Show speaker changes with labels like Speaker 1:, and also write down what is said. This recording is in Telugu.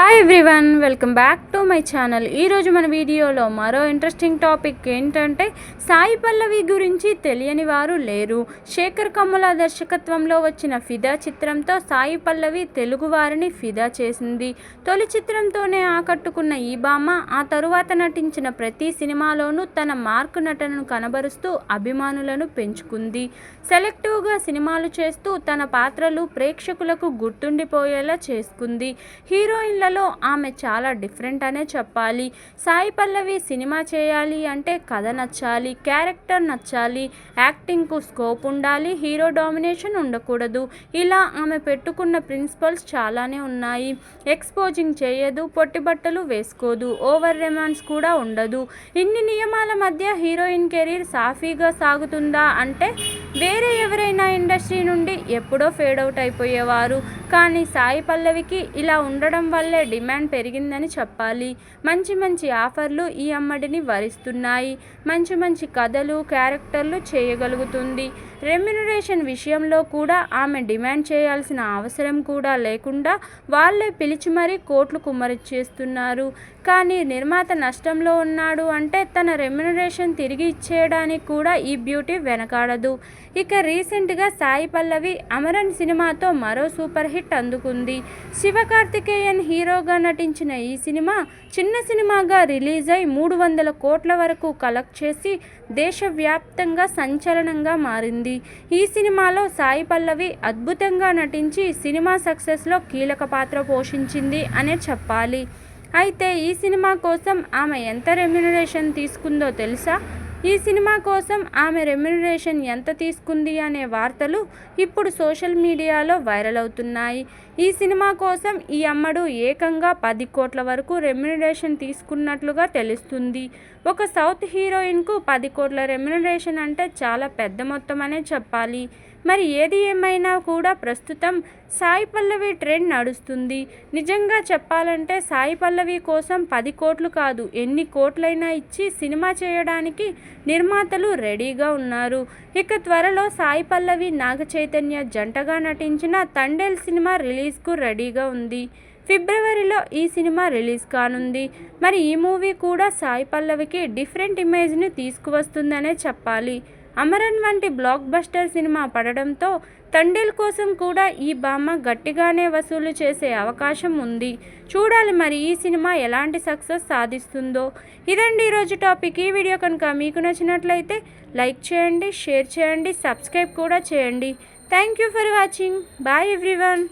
Speaker 1: Hi everyone welcome back to my channel ఈరోజు మన వీడియోలో మరో ఇంట్రెస్టింగ్ టాపిక్ ఏంటంటే సాయి పల్లవి గురించి తెలియని వారు లేరు. శేఖర్ కమ్ముల దర్శకత్వంలో వచ్చిన ఫిదా చిత్రంతో సాయి పల్లవి తెలుగు వారిని ఫిదా చేసింది. తొలి చిత్రంతోనే ఆకట్టుకున్న ఈ బామ్మ ఆ తరువాత నటించిన ప్రతి సినిమాలోనూ తన మార్క్ నటనను కనబరుస్తూ అభిమానులను పెంచుకుంది. సెలెక్టివ్గా సినిమాలు చేస్తూ తన పాత్రలు ప్రేక్షకులకు గుర్తుండిపోయేలా చేసుకుంది. హీరోయిన్ల సినిమాలో ఆమె చాలా డిఫరెంట్ అనే చెప్పాలి. సాయి పల్లవి సినిమా చేయాలి అంటే కథ నచ్చాలి క్యారెక్టర్ నచ్చాలి యాక్టింగ్కు స్కోప్ ఉండాలి హీరో డామినేషన్ ఉండకూడదు. ఇలా ఆమె పెట్టుకున్న ప్రిన్సిపల్స్ చాలానే ఉన్నాయి. ఎక్స్పోజింగ్ చేయదు పొట్టి బట్టలు వేసుకోదు ఓవర్ రెమాన్స్ కూడా ఉండదు. ఇన్ని నియమాల మధ్య హీరోయిన్ కెరీర్ సాఫీగా సాగుతుందా అంటే వేరే ఎవరైనా ఇండస్ట్రీ నుండి ఎప్పుడో ఫేడ్ అవుట్ అయిపోయేవారు. కానీ సాయి పల్లవికి ఇలా ఉండడం వల్లే డిమాండ్ పెరిగిందని చెప్పాలి. మంచి మంచి ఆఫర్లు ఈ అమ్మడిని వరిస్తున్నాయి. మంచి మంచి కథలు క్యారెక్టర్లు చేయగలుగుతుంది. రెమ్యునరేషన్ విషయంలో కూడా ఆమె డిమాండ్ చేయాల్సిన అవసరం కూడా లేకుండా వాళ్ళే పిలిచి మరీ కోట్లు కుమ్మరిచ్చేస్తున్నారు కానీ నిర్మాత నష్టంలో ఉన్నాడు అంటే తన రెమ్యునరేషన్ తిరిగి ఇచ్చేయడానికి కూడా ఈ బ్యూటీ వెనకాడదు. ఇక రీసెంట్గా సాయి పల్లవి అమరన్ సినిమాతో మరో సూపర్ హిట్ అందుకుంది. శివకార్తికేయన్ హీరోగా నటించిన ఈ సినిమా చిన్న సినిమాగా రిలీజ్ అయి మూడు వందల కోట్ల వరకు కలెక్ట్ చేసి దేశవ్యాప్తంగా సంచలనంగా మారింది. ఈ సినిమాలో సాయి పల్లవి అద్భుతంగా నటించి సినిమా సక్సెస్లో కీలక పాత్ర పోషించింది అనే చెప్పాలి. అయితే ఈ సినిమా కోసం ఆమె ఎంత రెమ్యునరేషన్ తీసుకుందో తెలుసా? ఈ సినిమా కోసం ఆమె రెమ్యునరేషన్ ఎంత తీసుకుంది అనే వార్తలు ఇప్పుడు సోషల్ మీడియాలో వైరల్ అవుతున్నాయి. ఈ సినిమా కోసం ఈ అమ్మడు ఏకంగా పది కోట్ల వరకు రెమ్యునరేషన్ తీసుకున్నట్లుగా తెలుస్తుంది. ఒక సౌత్ హీరోయిన్కు పది కోట్ల రెమ్యునరేషన్ అంటే చాలా పెద్ద మొత్తం అనే చెప్పాలి. మరి ఏది ఏమైనా కూడా ప్రస్తుతం సాయి పల్లవి ట్రెండ్ నడుస్తుంది. నిజంగా చెప్పాలంటే సాయి పల్లవి కోసం పది కోట్లు కాదు ఎన్ని కోట్లైనా ఇచ్చి సినిమా చేయడానికి నిర్మాతలు రెడీగా ఉన్నారు. ఇక త్వరలో సాయి పల్లవి నాగ చైతన్య జంటగా నటించిన తండేల్ సినిమా రిలీజ్ రిలీజ్కు రెడీగా ఉంది. ఫిబ్రవరిలో ఈ సినిమా రిలీజ్ కానుంది. మరి ఈ మూవీ కూడా సాయి పల్లవికి డిఫరెంట్ ఇమేజ్ని తీసుకువస్తుందనే చెప్పాలి. అమరన్ వంటి బ్లాక్ బస్టర్ సినిమా పడడంతో తండేల్ కోసం కూడా ఈ బామ్మ గట్టిగానే వసూలు చేసే అవకాశం ఉంది. చూడాలి మరి ఈ సినిమా ఎలాంటి సక్సెస్ సాధిస్తుందో. ఇదండి ఈరోజు టాపిక్. ఈ వీడియో కనుక మీకు నచ్చినట్లయితే లైక్ చేయండి షేర్ చేయండి సబ్స్క్రైబ్ కూడా చేయండి. Thank you for watching. Bye everyone.